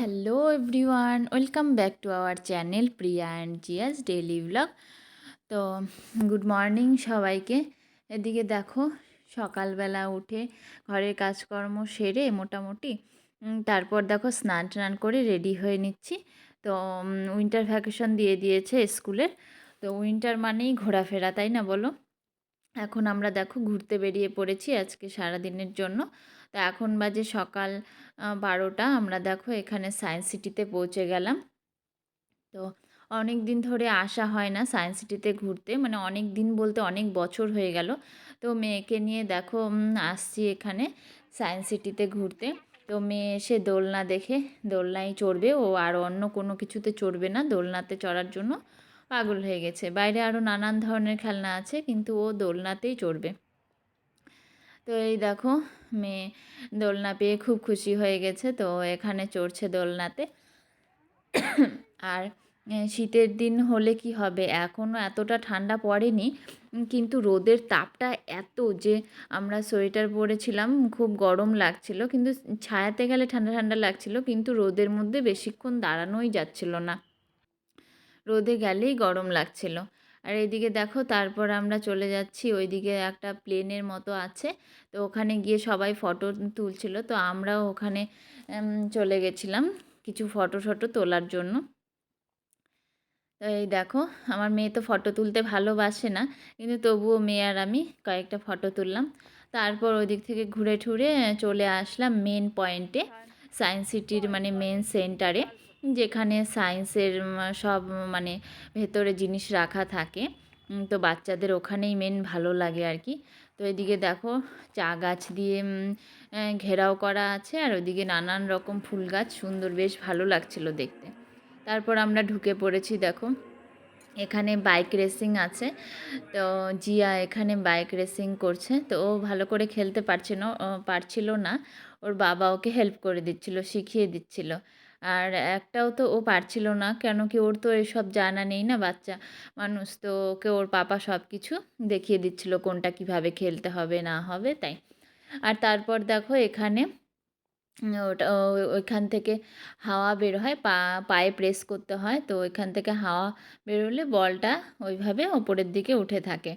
Hello everyone welcome back to our channel Priya and Jia's daily blog তো good morning সবাইকে। এদিকে দেখো, সকালবেলা উঠে ঘরের কাজকর্ম সেরে মোটামুটি তারপর দেখো স্নান টান করে রেডি হয়ে নিচ্ছি। তো উইন্টার ভ্যাকেশন দিয়ে দিয়েছে স্কুলের। তো উইন্টার মানেই ঘোরাফেরা, তাই না বলো? এখন আমরা দেখো ঘুরতে বেরিয়ে পড়েছি আজকে সারা দিনের জন্য। তো এখন বাজে সকাল বারোটা। আমরা দেখো এখানে সায়েন্স সিটিতে পৌঁছে গেলাম। তো অনেক দিন ধরে আসা হয় না সায়েন্স সিটিতে ঘুরতে। মানে অনেক দিন বলতে অনেক বছর হয়ে গেল। তো মেয়েকে নিয়ে দেখো আসছি এখানে সায়েন্স সিটিতে ঘুরতে। তো মেয়ে এসে দোলনা দেখে, দোলনায় চড়বে। ও আর অন্য কোনো কিছুতে চড়বে না। দোলনাতে চড়ার জন্য পাগল হয়ে গেছে। বাইরে আরও নানান ধরনের খেলনা আছে, কিন্তু ও দোলনাতেই চড়বে। তো এই দেখো, মেয়ে দোলনা পেয়ে খুব খুশি হয়ে গেছে, তো এখানে চড়ছে দোলনাতে। আর শীতের দিন হলে কি হবে? এখনও এতটা ঠান্ডা পড়েনি, কিন্তু রোদের তাপটা এত যে আমরা সোয়েটার পরেছিলাম, খুব গরম লাগছিল, কিন্তু ছায়াতে গেলে ঠান্ডা ঠান্ডা লাগছিল, কিন্তু রোদের মধ্যে বেশিক্ষণ দাঁড়ানোই যাচ্ছিল না। রোদে গেলেই গরম লাগছিল। আর এদিকে দেখো তারপর আমরা চলে যাচ্ছি ওইদিকে একটা প্লেনের মতো আছে। তো ওখানে গিয়ে সবাই ফটো তুলছিল। তো আমরাও ওখানে চলে গেছিলাম কিছু ফটো ফটো তোলার জন্য। তো এই দেখো আমার মেয়ে তো ফটো তুলতে ভালোবাসে না কিন্তু তবুও মেয়ে আর আমি কয়েকটা ফটো তুললাম। তারপর ওদিক থেকে ঘুরে ঠুরে চলে আসলাম মেন পয়েন্টে সায়েন্স সিটির মানে মেন সেন্টারে যেখানে সায়েন্সের সব মানে ভেতরে জিনিস রাখা থাকে তো বাচ্চাদের ওখানেই মেন ভালো লাগে আর কি। তো এদিকে দেখো, চা গাছ দিয়ে ঘেরাও করা আছে, আর ওদিকে নানান রকম ফুল গাছ, সুন্দর, বেশ ভালো লাগছিল দেখতে। তারপর আমরা ঢুকে পড়েছি, দেখো, এখানে বাইক রেসিং আছে, তো জিয়া এখানে বাইক রেসিং করছে, তো ও ভালো করে খেলতে পারছে না পারছিল না, ওর বাবা ওকে হেল্প করে দিচ্ছিল, শিখিয়ে দিচ্ছিল। আর একটাও তো ও পারছিল না। কেন কি ওর তো এসব জানা নেই না বাচ্চা? মানুষ তো ওকে ওর পাপা সব কিছু দেখিয়ে দিচ্ছিল কোনটা কীভাবে খেলতে হবে, না হবে, তাই। আর তারপর দেখো এখানে ওটা ওইখান থেকে হাওয়া বের হয়, পা, পায়ে প্রেস করতে হয়। তো ওইখান থেকে হাওয়া বেরোলে বলটা ওইভাবে ওপরের দিকে উঠে থাকে।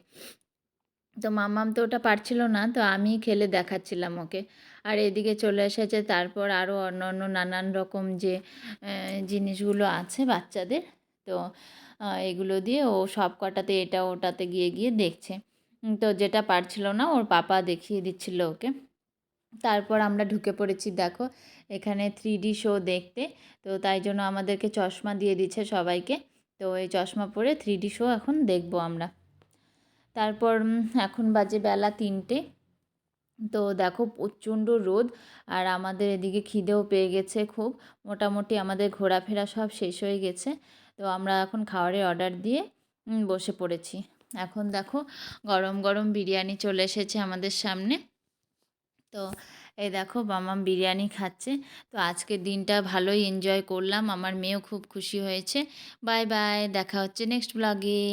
তো মাম্মাম তো ওটা পারছিল না, তো আমি খেলে দেখাচ্ছিলাম ওকে। আর এদিকে চলে এসেছে তারপর আরও অন্য অন্য নানান রকম যে জিনিসগুলো আছে বাচ্চাদের, তো এগুলো দিয়ে ও সব কটাতে এটা ওটাতে গিয়ে গিয়ে দেখছে। তো যেটা পারছিল না ওর পাপা দেখিয়ে দিচ্ছিল ওকে। তারপর আমরা ঢুকে পড়েছি, দেখো, এখানে থ্রি ডি শো দেখতে। তো তাই জন্য আমাদেরকে চশমা দিয়ে দিচ্ছে সবাইকে। তো এই চশমা পরে থ্রি ডি শো এখন দেখব আমরা। তারপর এখন বাজে বেলা তিনটে। তো দেখো প্রচণ্ড রোদ আর আমাদের এদিকে খিদেও পেয়ে গেছে খুব। মোটামুটি আমাদের ঘোরাফেরা সব শেষ হয়ে গেছে। তো আমরা এখন খাবারের অর্ডার দিয়ে বসে পড়েছি। এখন দেখো গরম গরম বিরিয়ানি চলে এসেছে আমাদের সামনে। তো এই দেখো মামাম বিরিয়ানি খাচ্ছে। তো আজকের দিনটা ভালোই এনজয় করলাম। আমার মেয়েও খুব খুশি হয়েছে। বাই বাই, দেখা হচ্ছে নেক্সট ব্লগে